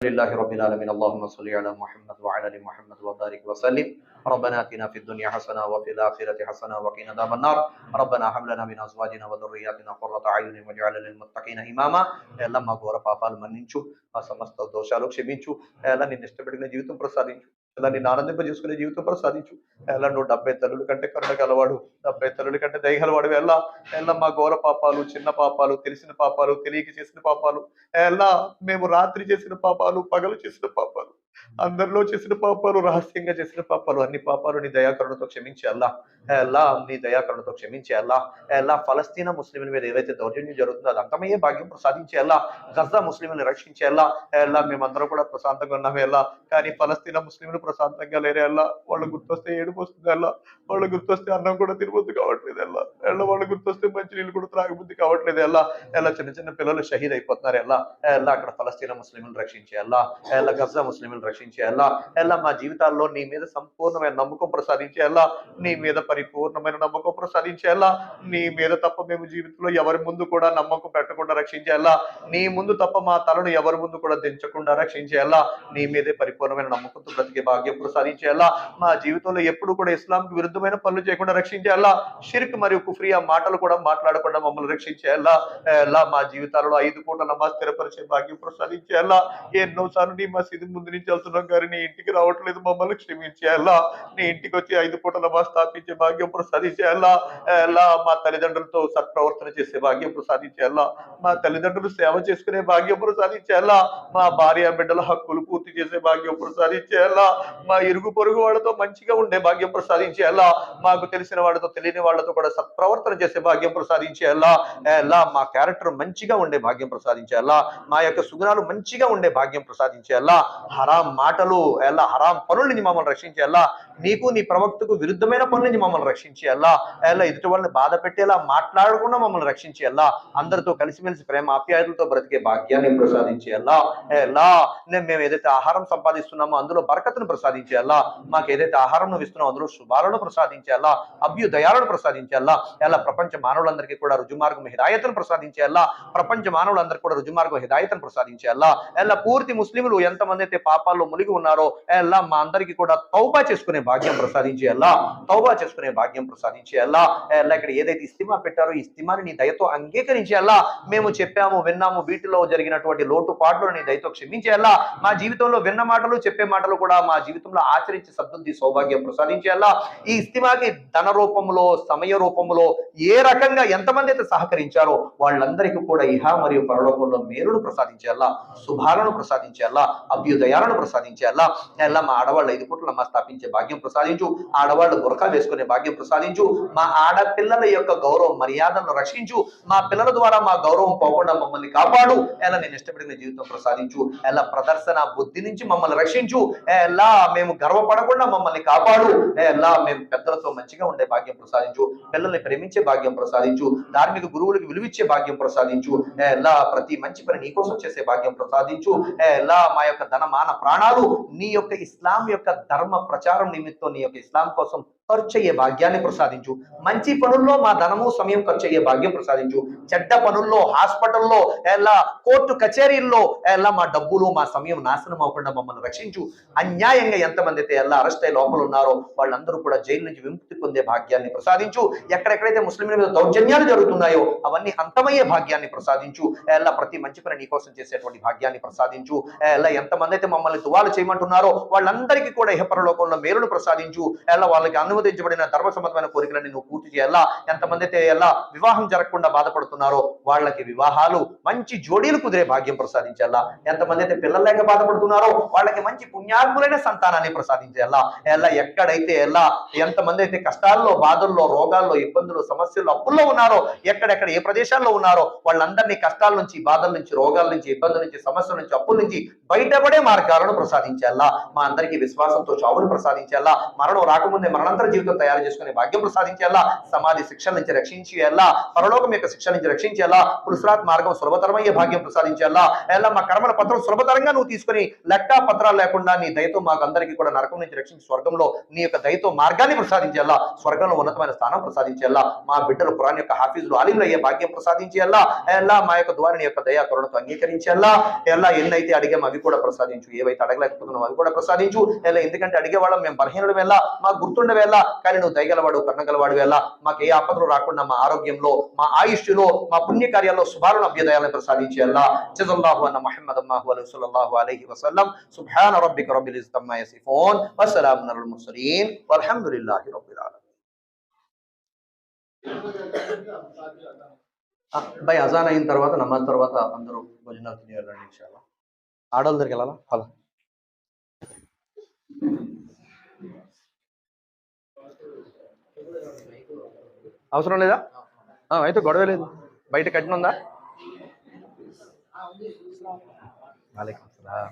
لله رب العالمين اللهم صل على محمد وعلى ال محمد وبارك وسلم ربنا اتنا في الدنيا حسنه وفي الاخره حسنه وقنا عذاب النار ربنا هب لنا من ازواجنا وذرياتنا قرة اعين واجعلنا للمتقين اماما ఎలా మా ఘోర పాపాలు మన్నించు మా సమస్త దోషాలు క్షమించు ఎలా నిన్ను ఇష్టపడిన జీవితం ప్రసాదించు ఎలా నిన్ను ఆనందింపజేసుకునే జీవితం సాధించు. ఎలా నువ్వు డెబ్బై తల్లుల కంటే కరుణ గలవాడు డెబ్బై తల్లుల కంటే దయగలవాడు ఎలా ఎలా మా ఘోర పాపాలు చిన్న పాపాలు తెలిసిన పాపాలు తెలియక చేసిన పాపాలు ఎలా మేము రాత్రి చేసిన పాపాలు పగలు చేసిన పాపాలు. అందరిలో చేసిన పాపాలు రహస్యంగా చేసిన పాపాలు అన్ని పాపాలు నీ దయాకరణతో క్షమించి అల్లా. ఎలా నీ దయాకరణతో క్షమించి అల్లా. ఎలా ఫలస్తీనా ముస్లింల మీద ఏదైతే దౌర్జన్యం జరుగుతుందో అది అంతమయ్యే భాగ్యం ప్రసాదించి గజా ముస్లింలను రక్షించి అల్లా. ఎలా మేమందరం కూడా ప్రశాంతంగా ఉన్నామే ఎలా కానీ ఫలస్తీనా ముస్లింలు ప్రశాంతంగా లేరే ఎలా వాళ్ళు గుర్తొస్తే ఏడుపు వస్తుంది ఎలా వాళ్ళు గుర్తొస్తే అన్నం కూడా తినబుద్ధి కావట్లేదు ఎలా ఎలా వాళ్ళు గుర్తొస్తే మంచి నీళ్ళు కూడా త్రాగబుద్ధి కావట్లేదు ఎలా ఎలా చిన్న చిన్న పిల్లలు షహీద్ అయిపోతున్నారు ఎలా ఎలా అక్కడ ఫలస్తీనా ముస్లింలు రక్షించేలా ఎలా గజా ముస్లింలు రక్షించేలా ఎలా ఎలా మా జీవితాల్లో నీ మీద సంపూర్ణమైన నమ్మకం ప్రసాదించి నీ మీద పరిపూర్ణమైన నమ్మకం ప్రసాదించి నీ మీద తప్ప మేము జీవితంలో ఎవరి ముందు కూడా నమ్మకం పెట్టకుండా రక్షించేలా నీ ముందు తప్ప మా తలను ఎవరి ముందు కూడా దించకుండా రక్షించేలా నీ మీదే పరిపూర్ణమైన నమ్మకంతో బ్రతికే భాగ్యం ప్రసాదించి మా జీవితంలో ఎప్పుడు కూడా ఇస్లాంకి విరుద్ధమైన పనులు చేయకుండా రక్షించి ఎలా షిర్క్ మరియు కుఫ్రియా మాటలు కూడా మాట్లాడకుండా మమ్మల్ని రక్షించేలా ఎలా మా జీవితాలలో ఐదు పూట నమాజ్ స్థిరపరిచే భాగ్యం ప్రసాదించేలా ఎన్నోసార్లు నీ మసీదు ముందు నుంచి వెళ్తున్నాం కానీ నీ ఇంటికి రావట్లేదు మమ్మల్ని క్షమించి నీ ఇంటికి వచ్చి ఐదు పూటల మా స్థాపించే భాగ్యం ప్రసాదించి ఎలా మా తల్లిదండ్రులతో సత్ప్రవర్తన చేసే భాగ్యం ప్రసాదించి మా తల్లిదండ్రులు సేవ చేసుకునే భాగ్యం ప్రసాదించి మా భార్య బిడ్డల హక్కులు పూర్తి చేసే భాగ్యం ప్రసాదించి మా ఇరుగు పొరుగు వాళ్ళతో మంచిగా ఉండే భాగ్యం ప్రసాదించి మాకు తెలిసిన వాళ్ళతో తెలియని వాళ్ళతో కూడా సత్ప్రవర్తన చేసే భాగ్యం ప్రసాదించి ఎలా మా క్యారెక్టర్ మంచిగా ఉండే భాగ్యం ప్రసాదించి మా యొక్క సుగుణాలు మంచిగా ఉండే భాగ్యం ప్రసాదించి హరా హరాం మాటలు ఎలా హరాం పనుల నుంచి మమ్మల్ని రక్షించి ఎలా నీకు నీ ప్రవక్తకు విరుద్ధమైన పనుల నుంచి మమ్మల్ని రక్షించి ఎలా ఎలా ఎదుటి వాళ్ళని బాధ పెట్టేలా మాట్లాడకుండా మమ్మల్ని రక్షించి ఎలా అందరితో కలిసిమెలిసి ప్రేమ ఆప్యాయతలతో బ్రతికే భాగ్యాన్ని ప్రసాదించి ఎలా ఎలా మేము ఏదైతే ఆహారం సంపాదిస్తున్నామో అందులో బరకతును ప్రసాదించి ఎలా మాకు ఏదైతే ఆహారం నువ్వు ఇస్తున్నావు అందులో శుభాలను ప్రసాదించేలా అభ్యుదయాలను ప్రసాదించేలా ఎలా ప్రపంచ మానవులందరికీ కూడా రుజుమార్గం హిదాయతను ప్రసాదించేలా ప్రపంచ మానవులందరికీ కూడా రుజుమార్గం హిదాయతను ప్రసాదించేలా ఎలా పూర్తి ముస్లింలు ఎంతమంది అయితే పాప పాపాల్లో మునిగి ఉన్నారో ఎలా మా అందరికీ కూడా తౌబా చేసుకునే భాగ్యం ప్రసాదించేలా తౌబా చేసుకునే భాగ్యం ప్రసాదించి ఎలా ఇక్కడ ఏదైతే ఇస్తిమా పెట్టారో ఈ ఇస్తిమాని నీ దయతో అంగీకరించేలా మేము చెప్పాము విన్నాము వీటిలో జరిగినటువంటి లోటుపాట్లు నీ దయతో క్షమించేలా మా జీవితంలో విన్న మాటలు చెప్పే మాటలు కూడా మా జీవితంలో ఆచరించి సద్బుద్ధి సౌభాగ్యం ప్రసాదించేలా ఈ ఇస్తిమాకి ధన రూపంలో సమయ రూపంలో ఏ రకంగా ఎంతమంది అయితే సహకరించారో వాళ్ళందరికీ కూడా ఇహ మరియు పరలోకంలో మేలును ప్రసాదించేలా శుభాలను ప్రసాదించేలా అభ్యుదయాలను ప్రసాదించేలా ఎలా మా ఆడవాళ్ళు ఐదు పూట్ల నమాజ్ స్థాపించే భాగ్యం ప్రసాదించు. ఆడవాళ్ళు బురకా వేసుకునే భాగ్యం ప్రసాదించు. మా ఆడపిల్లల యొక్క గౌరవం మర్యాదను రక్షించు. మా పిల్లల ద్వారా మా గౌరవం పోకుండా మమ్మల్ని కాపాడు. ఎలా నేను ఇష్టపడిన జీవితం ప్రసాదించు. ఎలా ప్రదర్శన బుద్ధి నుంచి మమ్మల్ని రక్షించు. ఎలా మేము గర్వపడకుండా మమ్మల్ని కాపాడు. ఎలా మేము పెద్దలతో మంచిగా ఉండే భాగ్యం ప్రసాదించు. పిల్లల్ని ప్రేమించే భాగ్యం ప్రసాదించు. ధార్మిక గురువులకు విలువిచ్చే భాగ్యం ప్రసాదించు. ఎలా ప్రతి మంచి పని నీ కోసం చేసే భాగ్యం ప్రసాదించు. ఎలా మా యొక్క ధన మాన ప్రాణాలు నీ యొక్క ఇస్లాం యొక్క ధర్మ ప్రచారం నిమిత్తం నీ యొక్క ఇస్లాం కోసం ఖర్చు అయ్యే భాగ్యాన్ని ప్రసాదించు. మంచి పనుల్లో మా ధనము సమయం ఖర్చు అయ్యే భాగ్యం ప్రసాదించు. చెడ్డ పనుల్లో హాస్పిటల్లో ఎలా కోర్టు కచేరీల్లో ఎలా మా డబ్బులు మా సమయం నాశనం అవ్వకుండా మమ్మల్ని రక్షించు. అన్యాయంగా ఎంతమంది అయితే ఎలా అరెస్ట్ అయ్యి లోపల ఉన్నారో వాళ్ళందరూ కూడా జైలు నుంచి విముక్తి పొందే భాగ్యాన్ని ప్రసాదించు. ఎక్కడెక్కడైతే ముస్లింల మీద దౌర్జన్యాలు జరుగుతున్నాయో అవన్నీ అంతమయ్యే భాగ్యాన్ని ప్రసాదించు. ఎలా ప్రతి మంచి పని నీకోసం చేసేటువంటి భాగ్యాన్ని ప్రసాదించు. ఎలా ఎంతమంది అయితే మమ్మల్ని దువాలు చేయమంటున్నారో వాళ్ళందరికీ కూడా ఇహపరలోకంలో మేలును ప్రసాదించు. ఎలా వాళ్ళకి అనుమతించబడిన ధర్మసమ్మతమైన కోరికలని నువ్వు పూర్తి చేయాలా? ఎంతమంది అయితే ఎలా వివాహం జరగకుండా బాధపడుతున్నారో వాళ్ళకి వివాహాలు మంచి జోడీలు కుదిరే భాగ్యం ప్రసాదించాలా? ఎంతమంది అయితే పిల్లలు లేక బాధపడుతున్నారో వాళ్ళకి మంచి పుణ్యాత్ములైన సంతానాన్ని ప్రసాదించాలా? ఎలా ఎక్కడైతే ఎలా ఎంతమంది అయితే కష్టాల్లో బాధల్లో రోగాల్లో ఇబ్బందులు సమస్యల్లో అప్పుల్లో ఉన్నారో ఎక్కడెక్కడ ఏ ప్రదేశాల్లో ఉన్నారో వాళ్ళందరినీ కష్టాల నుంచి బాధల నుంచి రోగాల నుంచి ఇబ్బందుల నుంచి సమస్యల నుంచి అప్పుల నుంచి బయటపడే మార్గాలను ప్రసాదించాలా? మా అందరికీ విశ్వాసంతో చావును ప్రసాదించాలా? మరణం రాకముందే మరణాంతర జీవితం తయారు చేసుకునే భాగ్యం ప్రసాదించేలా సమాధి శిక్షల నుంచి రక్షించేలా పరలోకం యొక్క శిక్షల నుంచి రక్షించేలా పురుషరాత్ మార్గం సులభతరమయ్యే భాగ్యం ప్రసాదించేలా ఎలా మా కర్మల పత్రం సులభతరంగా నువ్వు తీసుకుని లెక్క పత్రాలు లేకుండా నీ దయతో మాకు అందరికీ కూడా నరకం నుంచి రక్షించి స్వర్గంలో నీ యొక్క దయతో మార్గాన్ని ప్రసాదించేలా స్వర్గంలో ఉన్నతమైన స్థానం ప్రసాదించేలా మా బిడ్డలు పురాణ యొక్క హాఫీజులు ఆలింలు అయ్యే భాగ్యం ప్రసాదించేలా ఎలా మా యొక్క ద్వారిని యొక్క దయా కరుణతో అంగీకరించేలా ఎలా ఎన్నైతే అడిగాం అవి కూడా ప్రసాదించు. ఏవైతే అడగలేకపోతున్నావు అవి కూడా ప్రసాదించు. ఎలా ఎందుకంటే అడిగేవాళ్ళం మేము బలహీనడం వెళ్ళా మాకు గుర్తుండవేళ కానీ నువ్వు దయగలవాడు కర్ణగలవాడు వేళ మాకు ఏ ఆపదలు రాకుండా మా ఆరోగ్యంలో మా ఆయుష్లో మా పుణ్య కార్యాల్లో శుభాలను అభ్యుదయాలను ప్రసాదించేలా జజల్లాహు అన్న మహమ్మద్ అమ్మాహు అలైహి సల్లల్లాహు అలైహి వసల్లం సుబ్హాన రబ్బిక రబ్బిల్ ఇజ్జతి అమ్మా యసిఫూన్ వస్సలామున్ అలల్ ముర్సలీన్ వల్హమ్దులిల్లాహి రబ్బిల్ ఆలమీన్ బై అజాన్ అయిన తర్వాత నమాజ్ తర్వాత అందరూ భోజనాలు తిని వెళ్ళండి ఇన్షాల్లా ఆడవాళ్ళ దగ్గరికి వెళ్ళాలా పద అవసరం లేదా? అయితే గొడవ లేదు. బయట కట్టిన ఉందా. వాలేకుమ్ సలాం.